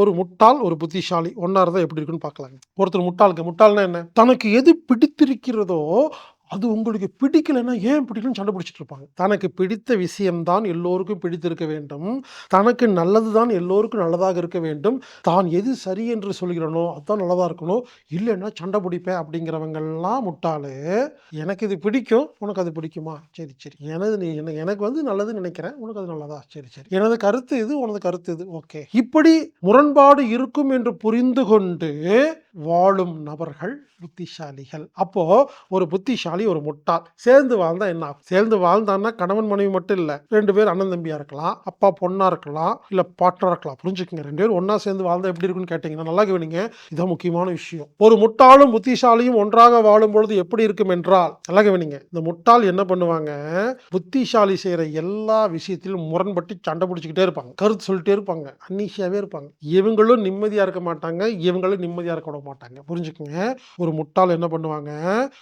ஒரு முட்டாள் ஒரு புத்திசாலி. ஒன்றா இருந்தால் எப்படி இருக்குன்னு பார்க்கலாங்க. ஒருத்தர் முட்டாளுக்கு முட்டாள்னா என்ன? தனக்கு எது பிடித்திருக்கிறதோ அது உங்களுக்கு பிடிக்கலைன்னா ஏன் பிடிக்கலன்னு சண்டை பிடிச்சிட்டு இருப்பாங்க. தனக்கு பிடித்த விஷயம்தான் எல்லோருக்கும் பிடித்திருக்க வேண்டும். தனக்கு நல்லது தான் எல்லோருக்கும் நல்லதாக இருக்க வேண்டும். தான் எது சரி என்று சொல்கிறனோ அதுதான் நல்லதாக இருக்கணும் இல்லைன்னா சண்டை பிடிப்பேன் அப்படிங்கிறவங்கெல்லாம் முட்டாளு. எனக்கு இது பிடிக்கும் உனக்கு அது பிடிக்குமா? சரி சரி. எனது நீ என்ன எனக்கு வந்து நல்லதுன்னு நினைக்கிறேன் உனக்கு அது நல்லதா? சரி சரி. எனது கருத்து இது உனது கருத்து இது. ஓகே. இப்படி முரண்பாடு இருக்கும் என்று புரிந்து கொண்டு வாழும் நபர்கள் புத்திசாலிகள். அப்போ ஒரு புத்திசாலி ஒரு முட்டாள். சேர்ந்து வாழ்ந்தா என்ன ஆகும்? சேர்ந்து வாழ்ந்தான்னா கணவன் மனைவி மட்டும் இல்லை. ரெண்டு பேர் அண்ணன் தம்பியா இருக்கலாம் அப்பா பொண்ணா இருக்கலாம் இல்ல பாட்டரா இருக்கலாம். புரிஞ்சுக்கங்க. ரெண்டு பேரும் ஒன்னா சேர்ந்து வாழ்ந்தா எப்படி இருக்குன்னு கேட்டீங்கன்னா நல்லா கவனிங்க. இதான் முக்கியமான விஷயம். ஒரு முட்டாளும் புத்திசாலியும் ஒன்றாக வாழும் பொழுது எப்படி இருக்கும் என்றால் நல்லா கவனிங்க. இந்த முட்டாள் என்ன பண்ணுவாங்க? புத்திசாலி செய்யற எல்லா விஷயத்திலும் முரண்பட்டு சண்டை பிடிச்சிக்கிட்டே இருப்பாங்க. கருத்து சொல்லிட்டே இருப்பாங்க. அன்னீசியாவே இருப்பாங்க. இவங்களும் நிம்மதியா இருக்க மாட்டாங்க. இவங்களும் நிம்மதியா இருக்கணும். மாட்டாங்க. புரிஞ்சுக்கோங்க? ஒரு முட்டாள் என்ன பண்ணுவாங்க?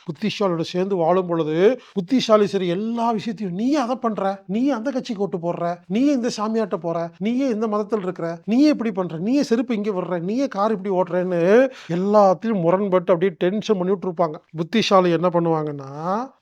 புத்திசாலியோட சேர்ந்து வாழும் பொழுது புத்திசாலி சரி எல்லா விஷயத்தையும் நீயே அதை பண்ற? நீயே அந்த கட்சிக்கு ஓட்டு போடுற? நீயே இந்த சாமியாட்ட போற? நீயே இந்த மதத்தில் இருக்கிற? நீயே இப்படி பண்ற? நீயே செருப்பு இங்கே விடுற? நீயே கார் இப்படி ஓட்டுறேன்னு எல்லாத்தையும் முரண்பட்டு அப்படியே டென்ஷன் பண்ணி இருப்பாங்க புத்திசாலி என்ன பண்ணுவாங்கன்னா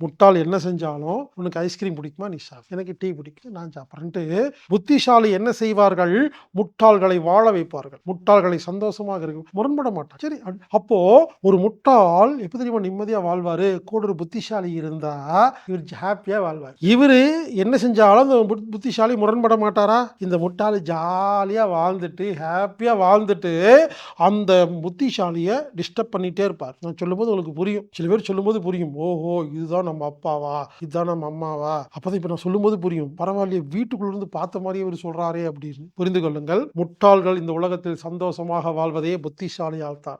முட்டாள் என்ன செஞ்சாலும் உனக்கு ஐஸ்கிரீம் பிடிக்குமா? நீ சாப்பிடு எனக்கு டீ பிடிக்கும். நான் சாப்பிட்றேன்ட்டு புத்திசாலி என்ன செய்வார்கள்? முட்டாள்களை வாழ வைப்பார்கள். முட்டாள்களை சந்தோஷமாக இருக்கும் முரண்பட மாட்டான் சரி அப்போது ஒரு முட்டாள் எப்போ தெரியுமா நிம்மதியாக வாழ்வார்? கூட ஒரு புத்திசாலி இருந்தால் இவர் ஹாப்பியாக வாழ்வார். இவர் என்ன செஞ்சாலும் அந்த புத்- புத்திசாலி முரண்பட மாட்டாரா? இந்த முட்டாள் ஜாலியாக வாழ்ந்துட்டு ஹாப்பியாக வாழ்ந்துட்டு அந்த புத்திசாலியை டிஸ்டர்ப் பண்ணிட்டே இருப்பார். நான் சொல்லும்போது உங்களுக்கு புரியும். சில பேர் சொல்லும்போது புரியும். ஓஹோ இதுதான் நம்ம அப்பாவா? இதுதான் நம்ம அம்மாவா? அப்போதான் இப்போ நான் சொல்லும்போது புரியும். பரவாயில்லையே வீட்டுக்குள்ளேருந்து பார்த்த மாதிரியே இவர் சொல்கிறாரே அப்படின்னு. புரிந்து கொள்ளுங்கள். முட்டாள்கள் இந்த உலகத்தில் சந்தோஷமாக வாழ்வதே புத்திசாலியால் தான்.